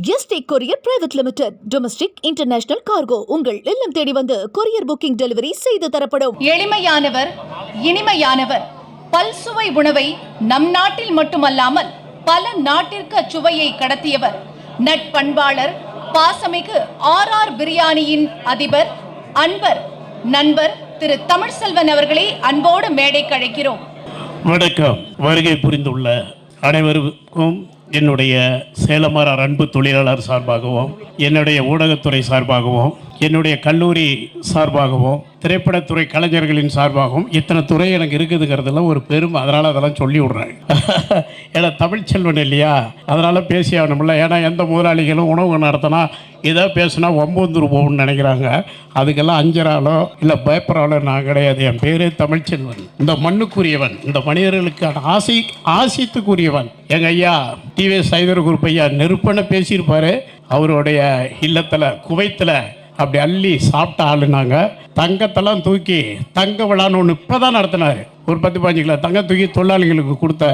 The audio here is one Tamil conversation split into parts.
ST courier private limited. Domestic international cargo உங்கள் இல்லம் தேடி வந்து கொரியர் புக்கிங் டெலிவரி செய்து தரப்படும். எளிமையானவர் இனிமையானவர். பல்சுவை உணவை நம் நாட்டில் மட்டுமல்லாமல் பல நாட்டிற்கு அச்சுவையை கடத்தியவர். நட்பண்பாளர் பாசமிகு ஆர் ஆர் பிரியாணியின் அதிபர் அன்பர் நண்பர் திரு தமிழ்செல்வன் அவர்களை அன்போடு மேடைக்கு அழைக்கிறோம் வணக்கம். வருகை புரிந்துள்ள அனைவருக்கும் என்னுடைய சேலமரார் அன்பு தொழிலாளர் சார்பாகவும் என்னுடைய ஊடகத்துறை சார்பாகவும் என்னுடைய கல்லூரி சார்பாகவும் திரைப்படத்துறை கலைஞர்களின் சார்பாகவும் இத்தனை துறை எனக்கு இருக்குதுங்கிறதுல ஒரு பெருமை அதனால் அதெல்லாம் சொல்லி விட்றேன் ஏன்னா தமிழ் செல்வன் இல்லையா? அதனால் பேசி ஆகணும்ல. ஏன்னா எந்த முதலாளிகளும் உணவு நடத்தினா ஏதோ பேசுனா ஒம்பது போகணும்னு நினைக்கிறாங்க. அதுக்கெல்லாம் அஞ்சராலோ இல்லை பயப்படாலோ நான் கிடையாது. என் பேரே தமிழ்ச்செல்வன் இந்த மண்ணுக்குரியவன் இந்த மனிதர்களுக்கான ஆசை ஆசித்துக்குரியவன். எங்கள் ஐயா டிவி சைதர் குரூப் ஐயா நெருப்பன பேசியிருப்பாரு. அவருடைய இல்லத்தில் குவைத்தில் அப்படி அள்ளி சாப்பிட்ட ஆளுனாங்க. தங்கத்தெல்லாம் தூக்கி தங்க விழான்னு ஒன்று இப்போ தான் நடத்தினார். ஒரு பத்து பதினஞ்சு கிலோ தங்க தூக்கி தொழிலாளிகளுக்கு கொடுத்த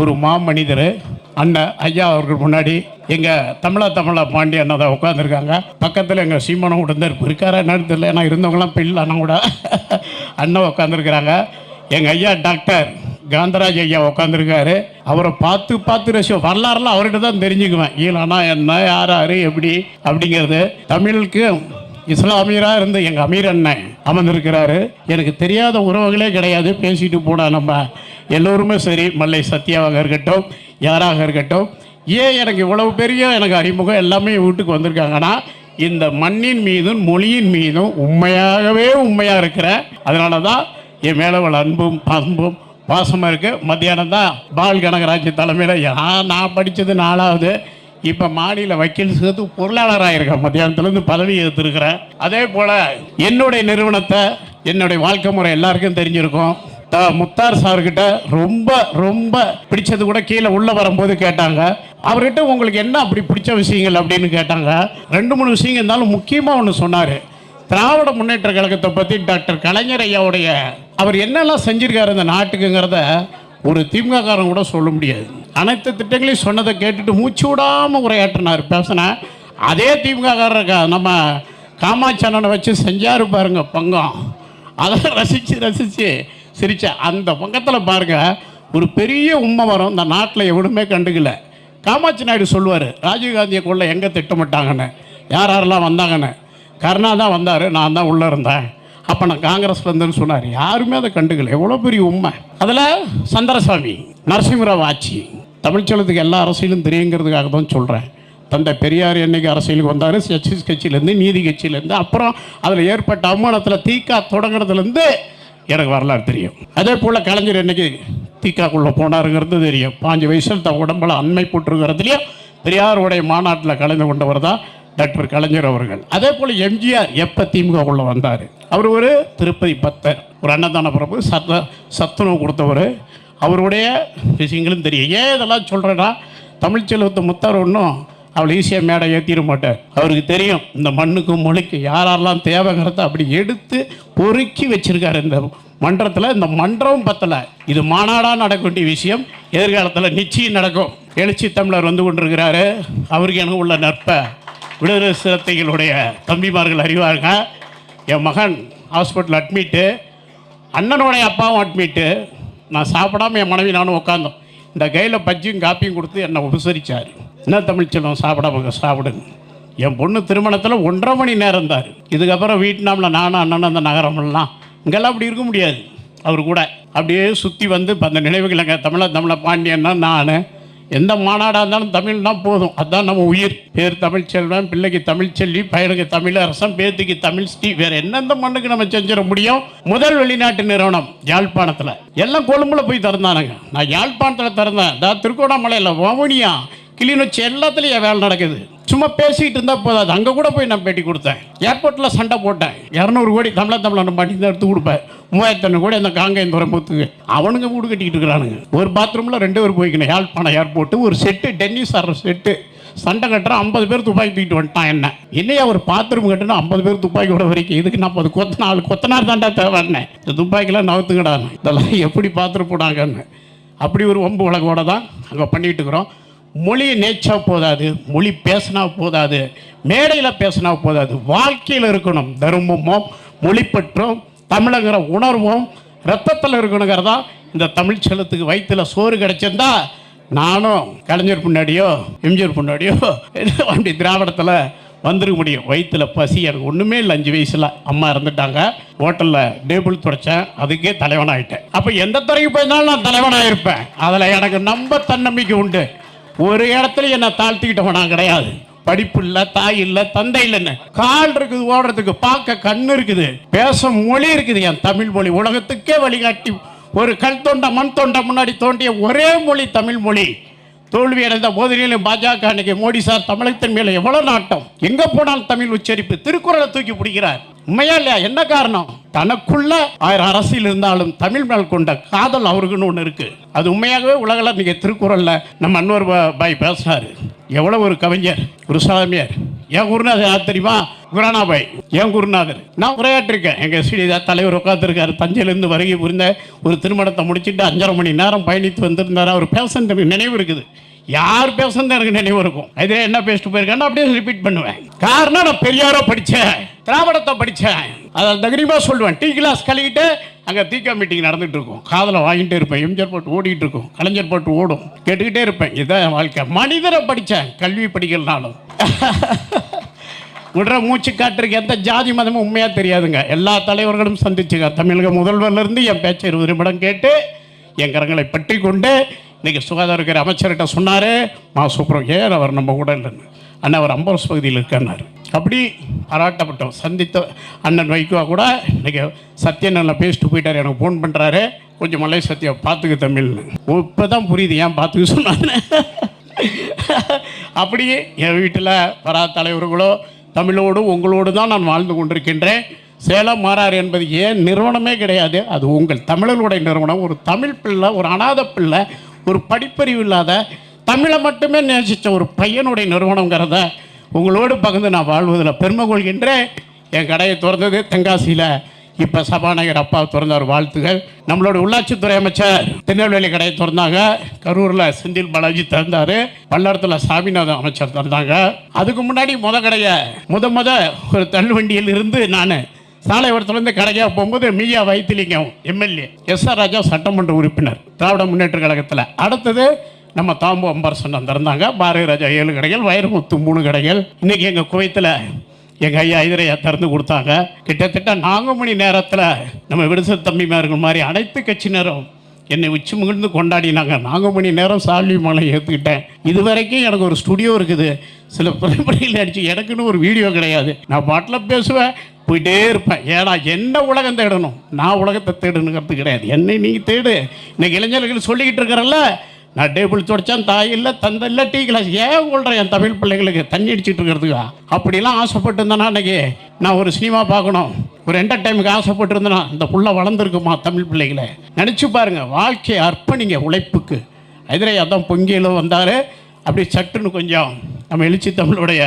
ஒரு மாமனிதர் அண்ணன் ஐயா அவர்கள் முன்னாடி. எங்கள் தமிழா தமிழா பாண்டி அண்ணன் தான் உட்காந்துருக்காங்க பக்கத்தில் எங்கள் சீமானம் கூட இருந்தார். இருக்காரா என்னன்னு தெரியல. ஏன்னா இருந்தவங்களாம் இப்போ அண்ணன் கூட. அண்ணன் உட்காந்துருக்குறாங்க எங்கள் ஐயா டாக்டர் காந்தராஜ் ஐயா உட்காந்துருக்காரு அவரை பார்த்து பார்த்து ரசிப்போம். வரலாறுலாம் அவர்கிட்ட தான் தெரிஞ்சுக்குவேன். ஈழனா என்ன யார் யார் எப்படி அப்படிங்கிறது தமிழுக்கு இஸ்லாமியராக இருந்த எங்கள் அமீர் அண்ணன் அமர்ந்திருக்கிறாரு. எனக்கு தெரியாத உறவுகளே கிடையாது. பேசிட்டு போனால் நம்ம எல்லோருமே சரி. மல்லை சத்யாவாக இருக்கட்டும் யாராக இருக்கட்டும். ஏன் எனக்கு இவ்வளவு பெரிய எனக்கு அறிமுகம்? எல்லாமே வீட்டுக்கு வந்திருக்காங்கன்னா இந்த மண்ணின் மீதும் மொழியின் மீதும் உண்மையாகவே உண்மையாக இருக்கிறேன் அதனால தான் என் மேலே உள்ள அன்பும் பண்பும் பாசமாக இருக்குது மத்தியானம் தான் பால் கனகராஜ் தலைமையில் நான் நான் படித்தது நாலாவது இப்போ மாநில வக்கீல் சேர்த்து பொருளாளராக இருக்கேன் மத்தியானத்துலேருந்து பதவி ஏற்றுருக்கிறேன் அதே போல் என்னுடைய நிறுவனத்தை என்னுடைய வாழ்க்கை முறை எல்லாருக்கும் தெரிஞ்சிருக்கும். த முத்தார் சார்கிட்ட ரொம்ப ரொம்ப பிடிச்சது கூட கீழே உள்ளே வரும்போது கேட்டாங்க. அவர்கிட்ட உங்களுக்கு என்ன அப்படி பிடிச்ச விஷயங்கள் அப்படின்னு கேட்டாங்க. ரெண்டு மூணு விஷயங்கள் இருந்தாலும் முக்கியமாக ஒன்று சொன்னார். திராவிட முன்னேற்ற கழகத்தை பற்றி டாக்டர் கலைஞர் ஐயாவுடைய அவர் என்னெல்லாம் செஞ்சுருக்காரு இந்த நாட்டுக்குங்கிறத ஒரு திமுககாரன் கூட சொல்ல முடியாது. அனைத்து திட்டங்களையும் சொன்னதை கேட்டுட்டு மூச்சு விடாமல் உரையாற்றினார். பேசின அதே திமுககாரர் நம்ம காமாட்சி அண்ணனை வச்சு செஞ்சார் பாருங்க பங்கம். அதை ரசித்து ரசித்து சிரிச்ச. அந்த பங்கத்தில் பாருங்க ஒரு பெரிய உண்மை வரும் இந்த நாட்டில் எவனுமே கண்டுக்கல. காமாட்சி நாயுடு சொல்லுவார் ராஜீவ்காந்தியை கொள்ள எங்கே திட்டமிட்டாங்கன்னு. யார் யாரெல்லாம் வந்தாங்கன்னு. கருணா தான் வந்தார் நான் தான் உள்ளே இருந்தேன். அப்போ நான் காங்கிரஸ் இருந்தேன்னு சொன்னார். யாருமே அதை கண்டுக்கல. எவ்வளோ பெரிய உண்மை. அதில் சந்திரசாமி நரசிம்மராவ் ஆட்சி. தமிழ்ச்சலத்துக்கு எல்லா அரசியலும் தெரியுங்கிறதுக்காக தான் சொல்கிறேன் தந்தை பெரியார் என்னைக்கு அரசியலுக்கு வந்தார்? சச்சிஸ் கட்சியிலேருந்து நீதி கட்சியிலேருந்து அப்புறம் அதில் ஏற்பட்ட அவமானத்தில் தீக்கா தொடங்குறதுலேருந்து எனக்கு வரலாறு தெரியும். அதே போல் கலைஞர் என்னைக்கு தீக்காக்குள்ளே போனாருங்கிறது தெரியும். பாஞ்சு வயசில் தன் உடம்புல அண்மை போட்டிருக்கிறதுலையும் பெரியாருடைய மாநாட்டில் கலந்து கொண்டவர் தான் டாக்டர் கலைஞர் அவர்கள். அதே போல் எம்ஜிஆர் எப்போ திமுகக்குள்ளே வந்தார்? அவர் ஒரு திருப்பதி பக்தர் ஒரு அன்னதான பிரபு சத்த சத்துணவு கொடுத்தவர். அவருடைய விஷயங்களும் தெரியும். ஏன் இதெல்லாம் சொல்கிறேன்னா தமிழ்ச்செல்வத்தை முத்தார் ஒன்றும் அவளை ஈஸியாக மேடை ஏற்றிட மாட்டார். அவருக்கு தெரியும் இந்த மண்ணுக்கும் மொழிக்கு யாரெல்லாம் தேவைங்கிறத அப்படி எடுத்து பொறுக்கி வச்சிருக்காரு. இந்த மன்றத்தில் இந்த மன்றம் பத்தலை. இது மாநாடாக நடக்க வேண்டிய விஷயம். எதிர்காலத்தில் நிச்சயம் நடக்கும். எழுச்சி தமிழர் வந்து கொண்டிருக்கிறாரு. அவருக்கு எனக்கு உள்ள நட்பை விடுதலை சிறுத்தைகளுடைய தம்பிமார்கள் அறிவாங்க. என் மகன் ஹாஸ்பிட்டல் அட்மிட்டு அண்ணனுடைய அப்பாவும் அட்மிட்டு நான் சாப்பிடாம என் மனைவி நானும் உட்காந்தோம் இந்த கையில் பஜ்ஜியும் காப்பியும் கொடுத்து என்னை உபசரித்தார் என்ன தமிழ்ச்செல்வம் சாப்பிடாம சாப்பிடுங்க என் பொண்ணு திருமணத்தில் ஒன்றரை மணி நேரம் இருந்தார். இதுக்கப்புறம் வீட்நாமில் நானும் அண்ணனும் அந்த நகரமெல்லாம் இங்கெல்லாம் அப்படி இருக்க முடியாது. அவர் கூட. அப்படியே சுற்றி வந்து இப்போ அந்த நினைவுகளை தமிழ தமிழ பாண்டியன்னா நான். எந்த மாநாடாக இருந்தாலும் தமிழ்னா போதும். அதுதான் நம்ம உயிர். பேர் தமிழ் செல்வன் பிள்ளைக்கு தமிழ் செல்வி பையனுக்கு தமிழரசன் பேத்திக்கு தமிழ் ஸ்ரீ. வேற எந்தெந்த மண்ணுக்கு நம்ம செஞ்சிட முடியும்? முதல் வெளிநாட்டு நிறுவனம் யாழ்ப்பாணத்தில். எல்லாம் கொழும்புல போய் திறந்தானுங்க. நான் யாழ்ப்பாணத்தில் திறந்தேன். நான் திருக்கோணாமலையில் வவுனியா. கிளிநொச்சி எல்லாத்துலேயும் என் வேலை நடக்குது. சும்மா பேசிக்கிட்டு இருந்தால் போதாது. அங்கே கூட போய் நான் பேட்டி கொடுத்தேன். ஏர்போர்ட்டில் சண்டை போட்டேன். இரநூறு கோடி தமிழ தமிழ் பண்ணி தான் எடுத்து கொடுப்பேன். மூவாயிரத்தி கோடி அந்த காங்கேயம் துறைமுகத்துக்கு அவனுங்க வீடு கட்டிக்கிட்டு இருக்கிறானுங்க. ஒரு பாத்ரூமில் ரெண்டு பேர் போய்க்கணும். யாழ்ப்பாணம் ஏர்போர்ட்டு ஒரு செட்டு டென்னிஸ் ஆடுற செட்டு சண்டை கட்டுற ஐம்பது பேர் துப்பாக்கி தூக்கிட்டு வந்துட்டான் என்ன. என்னையா ஒரு பாத்ரூம் கட்டுனா ஐம்பது பேர் துப்பாக்கி விட வரைக்கும்? இதுக்கு நான் அது கொத்தன ஆள் கொத்தனார் தாண்டா தேவைன்னு. இந்த துப்பாக்கிலாம் நவுத்துக்கிடான்னு இதெல்லாம் எப்படி பாத்ரூம் போடாங்கன்னு அப்படி ஒரு ஒம்பு உலகோட தான் அங்கே பண்ணிகிட்டு இருக்கிறோம். மொழியை நேச்சா போதாது மொழி பேசினா போதாது மேடையில் பேசினா போதாது வாழ்க்கையில் இருக்கணும் தர்மமும் மொழிப்பற்றும் தமிழங்கிற உணர்வும் ரத்தத்தில் இருக்கணுங்கிறதா இந்த தமிழ் செல்லத்துக்கு வயிற்றுல சோறு கிடைச்சிருந்தா நானும் கலைஞர் பின்னாடியோ எம்ஜிஆர் பின்னாடியோ அப்படி திராவிடத்தில் வந்துருக்க முடியும். வயிற்றுல பசி எனக்கு ஒன்றுமே இல்லை அஞ்சு வயசில். அம்மா இறந்துட்டாங்க. ஹோட்டலில் டேபிள் துடைச்சேன். அதுக்கே தலைவனாகிட்டேன் அப்போ எந்த துறைக்கு போயிருந்தாலும் நான் தலைவனாக இருப்பேன் அதில் எனக்கு நம்ப தன்னம்பிக்கை உண்டு. ஒரு இடத்துல என்னை தாழ்த்திக்கிட்டவனா கிடையாது. படிப்பு இல்லை தாய் இல்லை தந்தை இல்லைன்னு கால் இருக்குது ஓடுறதுக்கு பார்க்க கண்ணு இருக்குது. பேச மொழி இருக்குது. என் தமிழ் மொழி உலகத்துக்கே வழிகாட்டி. ஒரு கல் தொண்டை மண் தொண்டை முன்னாடி தோண்டிய ஒரே மொழி தமிழ் மொழி. தோல்வி அடைந்த போதிலும் பாஜக அன்னைக்கு மோடி சார் தமிழகத்தின் மேல எவ்வளவு நாட்டம். எங்க போனாலும் தமிழ் உச்சரிப்பு. திருக்குறளை தூக்கி பிடிக்கிறார். உண்மையா இல்லையா? என்ன காரணம்? தனக்குள்ள ஆயிரம் அரசியல் இருந்தாலும் தமிழ் மேல் கொண்ட காதல் அவருக்குன்னு ஒன்று இருக்கு. அது உண்மையாகவே உலகில் நீங்க திருக்குறள்ல நம்ம அன்னொரு பாய் பேசினாரு எவ்வளவு ஒரு கவிஞர் ஒரு சாமியார். என் குருநாதர் யார் தெரியுமா? குரானாபாய் என் குருநாதர். நான் உரையாற்றிருக்கேன். எங்கள் ஸ்ரீதா தலைவர் உட்காந்துருக்காரு தஞ்சையிலேருந்து வருகை புரிந்த ஒரு திருமணத்தை முடிச்சுட்டு அஞ்சரை மணி நேரம் பயணித்து வந்திருந்தார். அவர் பேசுனது நினைவு இருக்குது. யார் பேசுனது எனக்கு நினைவு இருக்கும். இதே என்ன பேசிட்டு போயிருக்கான்னு அப்படியே ரிப்பீட் பண்ணுவேன். காரணம் நான் பெரியாரோ படித்தேன் திராவிடத்தை படித்தேன். அதை தைரியமாக சொல்லுவேன். டீ கிளாஸ் கழுவிட்டு அங்கே தீக்கா மீட்டிங் நடந்துட்டு இருக்கும். காதில் வாங்கிட்டே இருப்பேன். எம்ஜிஆர் போட்டு ஓடிட்டு இருக்கும். கலைஞர் போட்டு ஓடும். கேட்டுக்கிட்டே இருப்பேன். இதான் என் வாழ்க்கை. மனிதரை படித்தேன். கல்வி படிக்கிறனாலும் விடுற மூச்சு காட்டுறதுக்கு எந்த ஜாதி மதமும் உண்மையாக தெரியாதுங்க. எல்லா தலைவர்களும் சந்திச்சுங்க. தமிழக முதல்வர்ல இருந்து என் பேச்சை இருபது நிமிடம் கேட்டு என் கரங்களை பற்றி கொண்டு இன்றைக்கி சுகாதாரத்துறை அமைச்சர்கிட்ட சொன்னார் மா சூப்பரம் ஏன் அவர் நம்ம கூட இல்லைன்னு? அண்ணன் அவர் அம்பரஸ் பகுதியில் இருக்கார் அப்படி பாராட்டப்பட்டோம். சந்தித்த அண்ணன் வைகோ கூட இன்னைக்கு சத்யனில் பேசிட்டு போயிட்டார். எனக்கு ஃபோன் பண்ணுறாரு கொஞ்சம் மலை சத்யா பார்த்துக்க தமிழ்னு. இப்போ தான் புரியுது. ஏன் பார்த்துக்க சொன்னாங்க அப்படியே என் வீட்டில் வரா தலைவர்களோ தமிழோடு உங்களோடு தான் நான் வாழ்ந்து கொண்டிருக்கின்றேன். சேலம் மாறார் என்பது ஏன் நிறுவனமே கிடையாது. அது உங்கள் தமிழர்களுடைய நிறுவனம். ஒரு தமிழ் பிள்ளை ஒரு அனாதை பிள்ளை ஒரு படிப்பறிவு இல்லாத தமிழை மட்டுமே நேசித்த ஒரு பையனுடைய நிறுவனங்கிறத உங்களோடு பகிர்ந்து நான் வாழ்வதில் பெருமை கொள்கின்றேன் என் கடையை திறந்தது தென்காசியில். இப்போ சபாநாயகர் அப்பா திறந்தார் வாழ்த்துகள். நம்மளோட உள்ளாட்சித்துறை அமைச்சர் திருநெல்வேலி கடையை திறந்தாங்க. கரூரில் செந்தில் பாலாஜி திறந்தார். பல்லடத்தில் சாமிநாதன் அமைச்சர் திறந்தாங்க. அதுக்கு முன்னாடி முத கடையை முத முத ஒரு தள்ளுவண்டியில் இருந்து நான் சாலையோரத்துலேருந்து கடையாக போகும்போது மீயா Vaithilingam MLA S R Raja சட்டமன்ற உறுப்பினர் திராவிட முன்னேற்ற கழகத்தில். அடுத்தது நம்ம தாம்பு அம்பரசன் திறந்தாங்க. பாரதி ராஜா ஏழு கடைகள் வைரமுத்து மூணு கடைகள். இன்றைக்கி எங்கள் குவைத்தில் எங்கள் ஐயா ஐதரையா திறந்து கொடுத்தாங்க. கிட்டத்தட்ட நான்கு மணி நேரத்தில் நம்ம விடுதலை தம்பிமார்கள் மாதிரி அனைத்து கட்சியினரும் என்னை உச்சி முகிழ்ந்து கொண்டாடினாங்க. நான்கு மணி நேரம் சால்வி மலை ஏற்றுக்கிட்டேன் இது வரைக்கும் எனக்கு ஒரு ஸ்டுடியோ இருக்குது. சில பிரபலையில் அடிச்சு எனக்குன்னு ஒரு வீடியோ கிடையாது. நான் பாட்டில் பேசுவேன். போயிட்டே இருப்பேன். ஏடா என்ன உலகம் தேடணும்? நான் உலகத்தை தேடணுங்கிறது கிடையாது. என்னை நீங்கள் தேடு. இன்னைக்கு இளைஞர்கள் சொல்லிக்கிட்டு இருக்கிறல்ல நான் டேபிள் துடைச்சேன் தாய் இல்லை தந்தை இல்லை டீ கிளாஸ். ஏன் சொல்கிறேன் என் தமிழ் பிள்ளைங்களுக்கு தண்ணி அடிச்சிட்டு இருக்கிறதுக்கா? அப்படிலாம் ஆசைப்பட்டு இருந்தேனா அன்னைக்கு நான் ஒரு சினிமா பார்க்கணும். ஒரு என்டர்டைமுக்கு ஆசைப்பட்டு இருந்தேனா இந்த புள்ள வளர்ந்துருக்குமா தமிழ் பிள்ளைகளை? நினச்சி பாருங்க வாழ்க்கையை அர்ப்பணிங்க உழைப்புக்கு. எதிரே அதான் பொங்கியில் வந்தார். அப்படி சட்டுன்னு கொஞ்சம் நம்ம எழுச்சி தமிழுடைய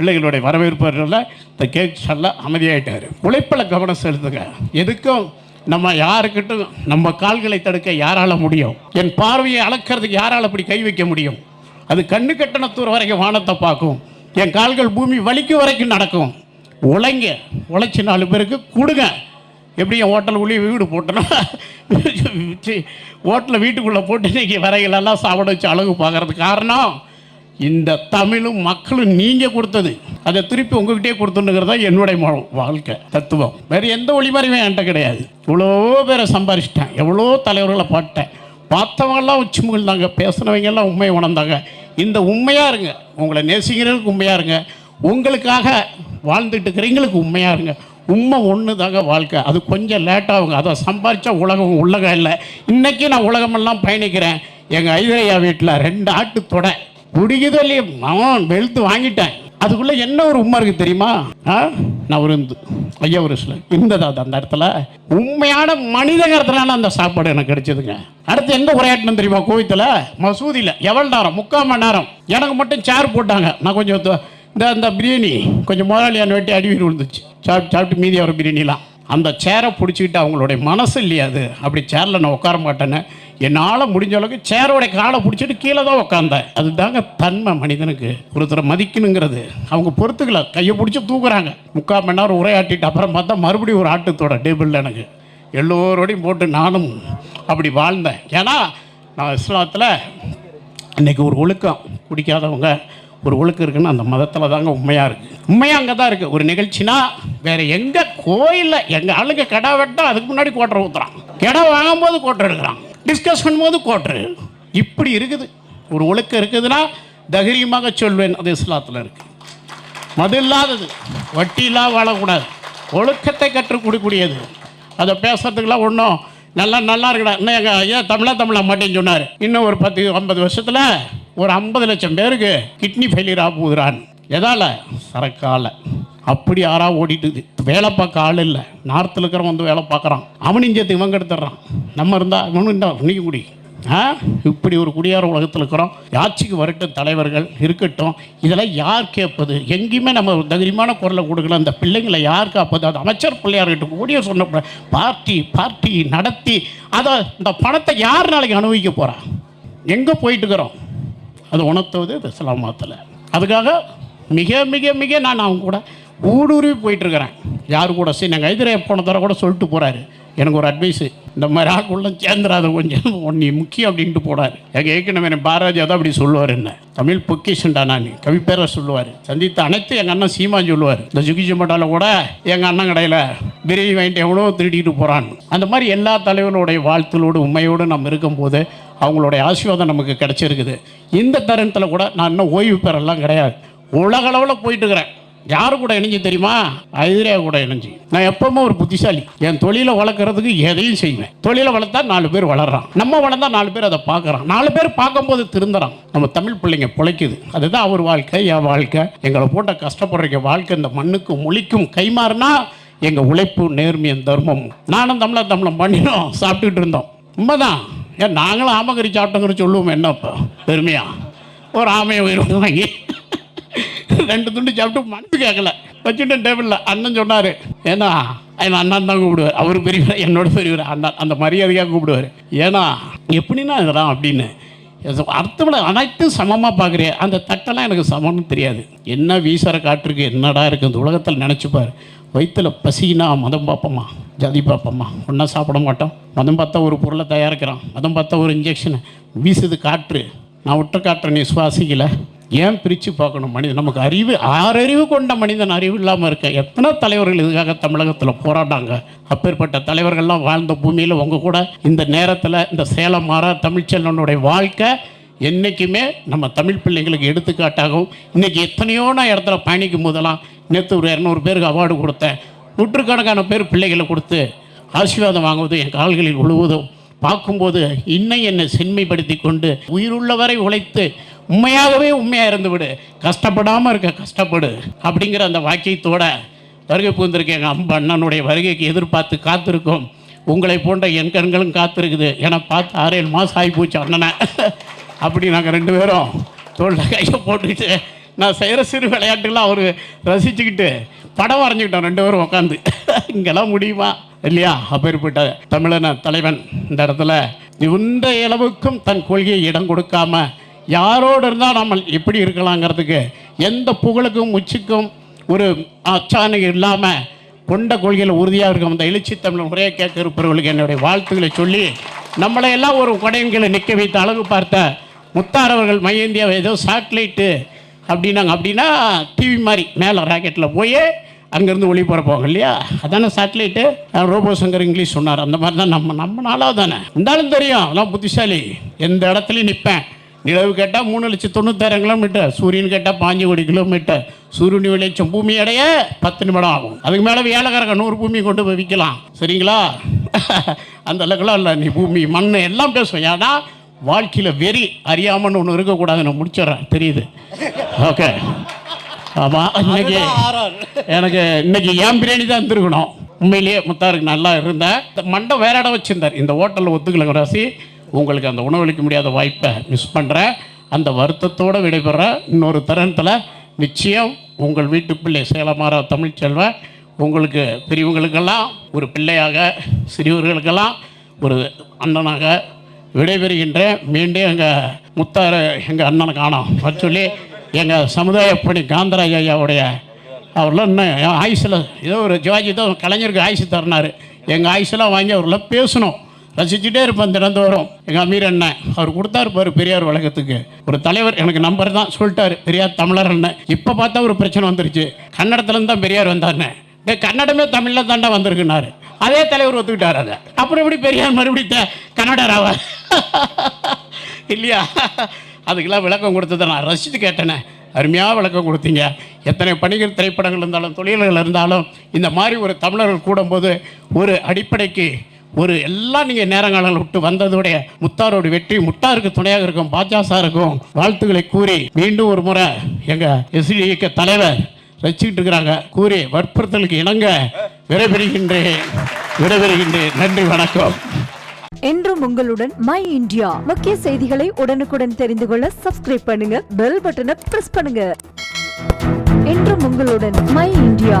பிள்ளைகளுடைய வரவேற்புல இந்த கேக் சொல்ல அமைதியாயிட்டார். உழைப்பில் கவனம் செலுத்துங்க. எதுக்கும் நம்ம யாருக்கிட்டும் நம்ம கால்களை தடுக்க யாரால முடியும்? என் பார்வையை அளக்கிறதுக்கு யாரால் அப்படி கை வைக்க முடியும்? அது கண்ணு கட்டணத்தூர் தூரம் வரைக்கும் வானத்தை பார்க்கும். என் கால்கள் பூமி வலிக்கும் வரைக்கும் நடக்கும். உழைங்க. உழைச்சி நாலு பேருக்கு கொடுங்க. எப்படி என் ஹோட்டலுக்குள்ளேயே வீடு போட்டோன்னா ஹோட்டலில் வீட்டுக்குள்ளே போட்டு இன்றைக்கி வரைகளெல்லாம் சாப்பிட வச்சு அழகு பார்க்குறது காரணம் இந்த தமிழும் மக்களும் நீங்கள் கொடுத்தது. அதை திருப்பி உங்ககிட்டயே கொடுத்துனுங்கிறது தான் என்னுடைய வாழ்க்கை தத்துவம். வேறு எந்த ஒளிமறைவும் என்கிட்ட கிடையாது. இவ்வளோ பேரை சம்பாரிச்சிட்டேன். எவ்வளோ தலைவர்களை பாட்டேன். பார்த்தவங்கெல்லாம் உச்சி முகிழ்ந்தாங்க பேசுனவங்க எல்லாம் உண்மையை உணர்ந்தாங்க. இந்த உண்மையாக இருங்க. உங்களை நேசிக்கிறவங்களுக்கு உண்மையாக இருங்க. உங்களுக்காக வாழ்ந்துட்டு இருக்கிறவங்களுக்கு உண்மையாக இருங்க. உண்மை ஒன்று தாங்க வாழ்க்கை. அது கொஞ்சம் லேட்டாகுங்க அதை சம்பாரித்தா உலகம் உள்ளகம் இல்லை. இன்றைக்கி நான் உலகமெல்லாம் பயணிக்கிறேன். எங்கள் ஐதரையா வீட்டில் ரெண்டு ஆட்டு தொடை. பிடிக்குதோ இல்லையே அவன் வெளுத்து வாங்கிட்டேன். அதுக்குள்ளே என்ன ஒரு உண்மை இருக்குது தெரியுமா? ஆ? நான் ஒரு ஐயா ஒரு சில இருந்ததா அது அந்த இடத்துல உண்மையான மனிதங்கிறதுனால அந்த சாப்பாடு எனக்கு கிடைச்சதுங்க. அடுத்து எங்கே உரையாட்டணும் தெரியுமா கோவித்தில்? மசூதியில். எவ்வளோ நேரம்? முக்கால் மணி நேரம். எனக்கு மட்டும் சேர் போட்டாங்க. நான் கொஞ்சம் இந்த அந்த பிரியாணி கொஞ்சம் முதலாளியான வெட்டி அடிவீர் விழுந்துச்சு. சாப்பிட்டு சாப்பிட்டு மீதி வர பிரியாணிலாம். அந்த சேரை பிடிச்சிக்கிட்டு அவங்களுடைய மனசு இல்லையா அது? அப்படி சேரில் நான் உட்கார மாட்டேன்னு என்னால் முடிஞ்ச அளவுக்கு சேரோட காலை பிடிச்சிட்டு கீழே தான் உட்காந்தேன் அதுதாங்க தன்மை மனிதனுக்கு. ஒருத்தரை மதிக்கணுங்கிறது. அவங்க பொறுத்துக்கல. கையை பிடிச்சி தூக்குறாங்க. முக்கால் மணி நேரம் உரையாட்டிட்டு அப்புறம் பார்த்தா மறுபடியும் ஒரு ஆட்டத்தோட டேபிளில் எனக்கு எல்லோரோடையும் போட்டு நானும் அப்படி வாழ்ந்தேன். ஏன்னா நான் இஸ்லாத்தில் இன்றைக்கி ஒரு ஒழுக்கம் குடிக்காதவங்க ஒரு ஒழுக்கம் இருக்குன்னு அந்த மதத்தில் தாங்க உண்மையாக இருக்குது உண்மையாக அங்கே தான் இருக்குது ஒரு நிகழ்ச்சினா வேறு எங்கே கோயிலில் எங்கள் ஆளுங்க கடை வெட்டால் அதுக்கு முன்னாடி கோட்டரை ஊற்றுறான் கடை வாங்கும்போது கோட்டை எடுக்கிறான். டிஸ்கஸ் பண்ணும்போது கோட்டரு இப்படி இருக்குது. ஒரு ஒழுக்கம் இருக்குதுன்னா தைரியமாக சொல்வேன். அது இஸ்லாத்தில் இருக்குது மது இல்லாதது வட்டி இல்லாத வாழக்கூடாது. ஒழுக்கத்தை கற்றுக் கொடுக்கக்கூடியது. அதை பேசுறதுக்கெல்லாம் ஒன்றும் நல்லா நல்லா இருக்கடா. இன்னும் எங்கள் ஐயா தமிழா தமிழா மாட்டேன்னு சொன்னார். இன்னும் ஒரு பத்து ஐம்பது வருஷத்தில் ஒரு ஐம்பது லட்சம் பேருக்கு கிட்னி ஃபெயிலியர் ஆக போகுதுறான். எதால? சரக்கால. அப்படி யாரா ஓடிட்டுது? வேலை பார்க்க ஆள் இல்லை. நார்த்தில் இருக்கிறவன் வந்து வேலை பார்க்குறான். அவனையும் சேர்த்து இவங்க எடுத்துடுறான் நம்ம இருந்தால் இவனும் இருந்தால் இன்னைக்கு குடி. ஆ? இப்படி ஒரு குடியார உலகத்தில் இருக்கிறோம். ஆட்சிக்கு வரட்டும் தலைவர்கள் இருக்கட்டும். இதெல்லாம் யார் கேட்பது? எங்கேயுமே நம்ம தைரியமான குரலை கொடுக்கல. அந்த பிள்ளைங்களை யார் காப்பது? அது அமைச்சர் பிள்ளையார்கிட்ட கூடிய சொன்ன பார்ட்டி பார்ட்டி நடத்தி அதை இந்த பணத்தை யார் நாளைக்கு அனுபவிக்க போகிறா எங்கே போயிட்டு இருக்கிறோம்? அது உணர்த்துவது இந்த இஸ்லாமத்தில். அதுக்காக மிக மிக மிக நான் அவங்க கூட ஊடுருவி போயிட்டுருக்கிறேன். யார் கூட சரி நாங்கள் ஐதரே போன தடவை கூட சொல்லிட்டு போகிறாரு எனக்கு ஒரு அட்வைஸு இந்த மாதிரி ஆக்குள்ள சேர்ந்துடாத கொஞ்சம் ஒன்று முக்கியம் அப்படின்ட்டு போடாரு எங்கள் ஏற்கனவே எனக்கு தான் அப்படி சொல்லுவார் என்ன. தமிழ் பொக்கிஷன்டா நான். கவிப்பேரை சொல்லுவார். சந்தித்த அனைத்து எங்கள் அண்ணன் சீமா சொல்லுவார். இந்த சுகிச்சி மட்டாவில் கூட எங்கள் அண்ணன் கடையில் பிரியாணி வாங்கிட்டு எவ்வளோ திருடிட்டு போகிறான் அந்த மாதிரி எல்லா தலைவர்களுடைய வாழ்த்துலோடு உண்மையோடு நம்ம இருக்கும்போது அவங்களுடைய ஆசீர்வாதம் நமக்கு கிடைச்சிருக்குது. இந்த தருணத்தில் கூட நான் இன்னும் ஓய்வு பெறலாம் கிடையாது. உலகளவில் போயிட்டுருக்கிறேன். யாரு கூட இணைஞ்சு தெரியுமா? ஐதரே கூட இணைஞ்சு. நான் எப்பவுமே ஒரு புத்திசாலி. என் தொழிலை வளர்க்குறதுக்கு எதையும் செய்வேன். தொழிலை வளர்த்தா நாலு பேர் வளர்றான். நம்ம வளர்ந்தா நாலு பேர் அதை பார்க்குறான். நாலு பேர் பார்க்கும்போது திருந்துறான். நம்ம தமிழ் பிள்ளைங்க பிழைக்குது. அதுதான் அவர் வாழ்க்கை என் வாழ்க்கை. எங்களை போட்ட கஷ்டப்படுற வாழ்க்கை இந்த மண்ணுக்கு முழிக்கும் கைமாறுனா எங்கள் உழைப்பு நேர்மையும் தர்மம் நானும் தமிழ தமிழம் பண்ணினோம் சாப்பிட்டுட்டு இருந்தோம். உண்மைதான். ஏன் நாங்களும் ஆமகரி சாப்பிட்டோங்கிற சொல்லுவோம் என்ன இப்போ பெருமையா? ஒரு ஆமையை உயிர் வாங்கி. ரெண்டு துண்டு சாப்பிட்டு மனசு கேட்கல. வச்சுட்டேன் டேபிளில். அண்ணன் சொன்னார் ஏன்னா என் அண்ணன் தான் கூப்பிடுவார். அவர் பெரியவர் என்னோட பெரியவர். அண்ணன் அந்த மரியாதையாக கூப்பிடுவார். ஏன்னா எப்படின்னா இதெல்லாம் அப்படின்னு? அர்த்தமில்ல அனைத்தும் சமமாக பார்க்குறேன் அந்த தட்டெல்லாம் எனக்கு சமம்னு தெரியாது. என்ன வீசற காற்றுக்கு என்னடா இருக்குது இந்த உலகத்தில் நினச்சிப்பார் வயிற்றில் பசினா மதம் பார்ப்போமா ஜாதி பார்ப்போமா ஒன்றா சாப்பிட மாட்டோம். மதம் பார்த்தா ஒரு பொருளை தயாரிக்கிறான் மதம் பார்த்தா ஒரு இன்ஜெக்ஷனு வீசுது காற்று. நான் விட்ட காற்றை நீ சுவாசிக்கலை. ஏன் பிரித்து பார்க்கணும்? மனிதன் நமக்கு அறிவு ஆறறிவு கொண்ட மனிதன் அறிவு இல்லாமல் இருக்க. எத்தனை தலைவர்கள் இதுக்காக தமிழகத்தில் போராட்டாங்க? அப்பேற்பட்ட தலைவர்கள்லாம் வாழ்ந்த பூமியில் உங்கள் கூட இந்த நேரத்தில் இந்த சேலம் மாற தமிழ்ச்செல்வனுடைய வாழ்க்கை என்றைக்குமே நம்ம தமிழ் பிள்ளைங்களுக்கு எடுத்துக்காட்டாகவும் இன்றைக்கி எத்தனையோ நான் இடத்துல பயணிக்கும் போதெல்லாம் நேற்று ஒரு இரநூறு பேருக்கு அவார்டு கொடுத்தேன். நூற்றுக்கணக்கான பேர் பிள்ளைகளை கொடுத்து ஆசீர்வாதம் வாங்குவது என் கால்களில் உழுவதும். பார்க்கும்போது இன்னும் என்னை செம்மைப்படுத்தி கொண்டு உயிருள்ளவரை உழைத்து உண்மையாகவே உண்மையாக இருந்து விடு. கஷ்டப்படாமல் இருக்க கஷ்டப்படு. அப்படிங்கிற அந்த வாக்கியத்தோட வருகை புகுந்திருக்க எங்கள் அம்ப அண்ணனுடைய வருகைக்கு எதிர்பார்த்து காத்திருக்கோம். உங்களை போன்ற என் கண்களும் காத்திருக்குது. ஏன்னா பார்த்து ஆறேழு மாதம் ஆகி போச்சு அண்ணனை. அப்படி நாங்கள் ரெண்டு பேரும் தோளில் கையை போட்டுக்கிட்டு நான் செய்கிற சிறு விளையாட்டுலாம் அவர் ரசிச்சுக்கிட்டு படம் வரைஞ்சிக்கிட்டோம் ரெண்டு பேரும் உட்காந்து இங்கெல்லாம் முடியுமா? இல்லையா? அப்பேற்பட்ட தமிழன தலைவன் இந்த இடத்துல. இந்த அளவுக்கும் தன் கொள்கையை இடம் கொடுக்காம யாரோடு இருந்தால் நம்ம எப்படி இருக்கலாங்கிறதுக்கு எந்த புகழுக்கும் உச்சிக்கும் ஒரு அச்சாணி இல்லாமல் கொண்ட கொள்கையில் உறுதியாக இருக்கும் அந்த எழுச்சி தமிழ் முறையை கேட்க இருப்பவர்களுக்கு என்னுடைய வாழ்த்துக்களை சொல்லி நம்மளை எல்லாம் ஒரு கொடையன்களை நிற்க வைத்து அழகு பார்த்த முத்தார் அவர்கள் மைய இந்தியாவை ஏதோ சாட்டிலைட்டு அப்படின்னாங்க. அப்படின்னா டிவி மாதிரி மேலே ராக்கெட்டில் போய் அங்கேருந்து ஒளிபரப்புவாங்க இல்லையா? அதானே சேட்டலைட்டு ரோபோ சங்கர் இங்கிலீஷ் சொன்னார். அந்த மாதிரி தான் நம்ம நம்ம நாளாக தானே இருந்தாலும் தெரியும். நான் புத்திசாலி. எந்த இடத்துலையும் நிற்பேன் நிலவு கேட்டால் மூணு லட்சம் தொண்ணூத்தாயிரம் கிலோமீட்டர் சூரியன் கேட்டால் பாஞ்சு கோடி கிலோமீட்டர். சூரியன் வெளிச்சம் பூமி அடைய பத்து நிமிடம் ஆகும். அதுக்கு மேலே வேலைக்காரங்க நூறு பூமி கொண்டு போய் விற்கலாம். சரிங்களா? அந்த அளவுக்குலாம் இல்லை நீ பூமி மண் எல்லாம் பேசுவேன். ஏன்னா வாழ்க்கையில் வெறி அறியாமன்னு ஒன்று இருக்கக்கூடாது நான் முடிச்சிடுறேன். தெரியுது? ஓகே. ஆமாம் இன்னைக்கு எனக்கு இன்னைக்கு ஏன் பிரியாணி தான் இருந்திருக்கணும். உண்மையிலேயே முத்தாருக்கு நல்லா இருந்தேன். இந்த மண்டை வேற இடம் வச்சுருந்தார். இந்த ஹோட்டலில் ஒத்துக்கல ராசி உங்களுக்கு அந்த உணவளிக்க முடியாத வாய்ப்பை மிஸ் பண்ணுறேன் அந்த வருத்தத்தோடு விடைபெற இன்னொரு தருணத்தில் நிச்சயம் உங்கள் வீட்டு பிள்ளை சேலமாரா தமிழ்ச்செல்வ உங்களுக்கு பெரியவங்களுக்கெல்லாம் ஒரு பிள்ளையாக சிறியவர்களுக்கெல்லாம் ஒரு அண்ணனாக விடைபெறுகின்றேன். மீண்டும் எங்கள் முத்தார எங்கள் அண்ணனை காணோம். வர சொல்லி எங்கள் சமுதாய பணி காந்தராஜ் ஐயாவுடைய அவர்லாம் இன்னும் ஆயுசில் ஏதோ ஒரு ஜிவாஜி தான் கலைஞருக்கு ஆயுசு தரனார். எங்கள் ஆயுசெல்லாம் வாங்கி அவர்லாம் பேசணும். ரசிச்சுட்டே இருப்பேன் தினந்தோறும். எங்கள் அமீர் அண்ணன் அவர் கொடுத்தாரு பாரு பெரியார் வழக்கத்துக்கு ஒரு தலைவர் எனக்கு நம்பர் தான் சொல்லிட்டாரு பெரியார் தமிழர் அண்ணன் இப்போ பார்த்தா ஒரு பிரச்சனை வந்துருச்சு. கன்னடத்துலேருந்து தான் பெரியார் வந்தாருன்னு இந்த கன்னடமே தமிழில் தாண்டா வந்திருக்குனாரு அதே தலைவர் ஒத்துக்கிட்டார் அதை. அப்புறம் எப்படி பெரியார் மறுபடியும் த- கன்னடராவா இல்லையா? அதுக்கெல்லாம் விளக்கம் கொடுத்ததை நான் ரசித்து கேட்டேனே. அருமையாக விளக்கம் கொடுத்தீங்க. எத்தனை பணிகள் திரைப்படங்கள் இருந்தாலும் தொழில்கள் இருந்தாலும் இந்த மாதிரி ஒரு தமிழர்கள் கூடும்போது ஒரு அடிப்படைக்கு ஒரு எல்லாம் நீங்கள் நேரங்காலங்கள் விட்டு வந்ததுடைய முத்தாரோட வெற்றி முட்டாருக்கு துணையாக இருக்கும் பாஜா சாருக்கும் வாழ்த்துக்களை கூறி மீண்டும் ஒரு முறை எங்கள் எஸ்டி இயக்க தலைவர் ரசிச்சுக்கிட்டு இருக்கிறாங்க. கூறி வற்புறுத்தலுக்கு இணங்க விடைபெறுகின்றேன். விடைபெறுகின்றேன். நன்றி வணக்கம். என்றும் உங்களுடன் மை இந்தியா. முக்கிய செய்திகளை உடனுக்குடன் தெரிந்து கொள்ள சப்ஸ்கிரைப் பண்ணுங்க பெல் பட்டனை பிரஸ் பண்ணுங்க. என்றும் உங்களுடன் my India.